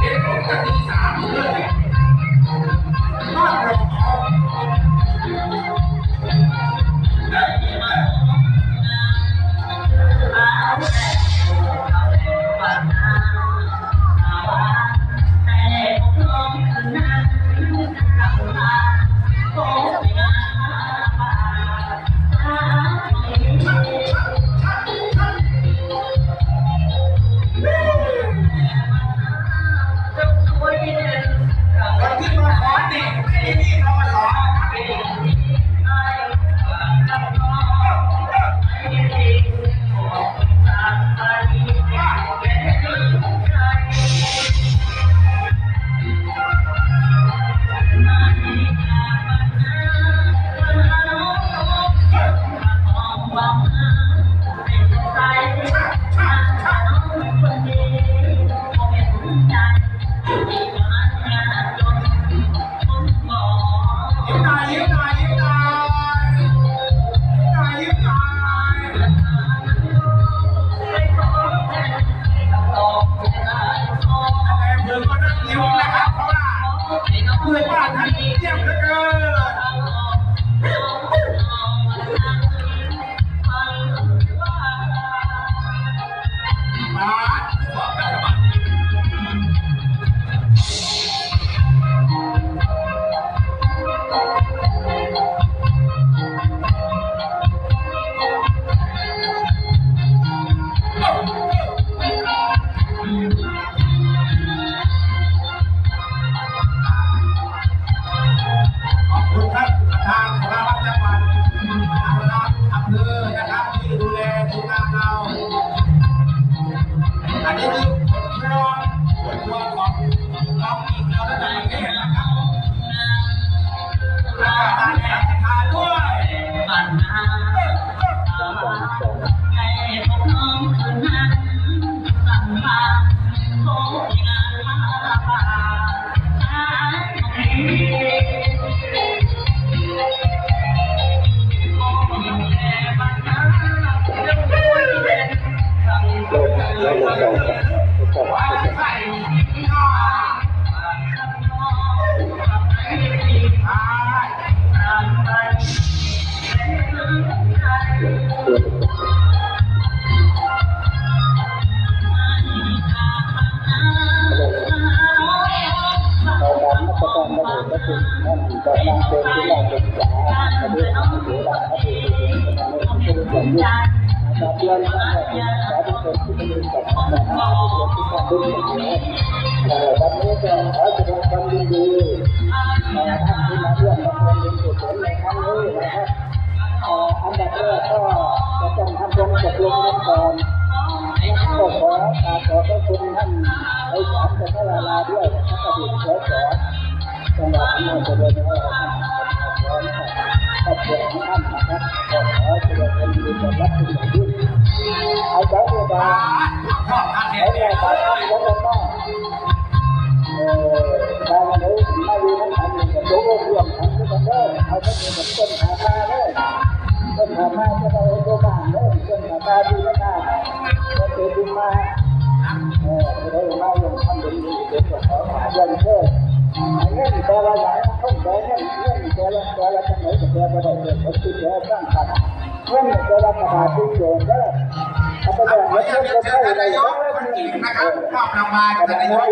Yeah. Thank you. นก็ขอกราบขอบพระคุณท่านไอ้สามจักรวาลาด้วยนะครับอดีตสส จังหวัดอำนาจเจริญนะครับขอบครัวของท่านนะครับก็ขอแสดงความยินดีต้อนรับเป็นอย่างยิ่งเอาจเวลาชอบารแข่เอางใจขันตาท่านแล้วก็เอ่อการเดินไม่ดีทั้งอันนี้ก็โยกรวมทั้งทุกคนเลยเอาไปเป็นต้นขาตาเลยต้นขาตาจะได้ตัวบ้านเลยต้นขาตาดีแล้วนะก็เกิดขึ้นมาเออจะได้มาลงทำเป็นดีเด็กก็ขอหาเงินเพิ่ม แต่ละอย่างต้องแต่เงินเงินแต่ละแต่ละจังไหนก็แต่ละได้เงินก็คือแต่สร้างขัดเงินแต่ละกระดาที่โยนได้เอาไปขอแบ่งอเงินุนญาตเงินเรียนก็เชิญได้ท่านได้ากคนเก่งนะครับมอบรางวัลท่านนายก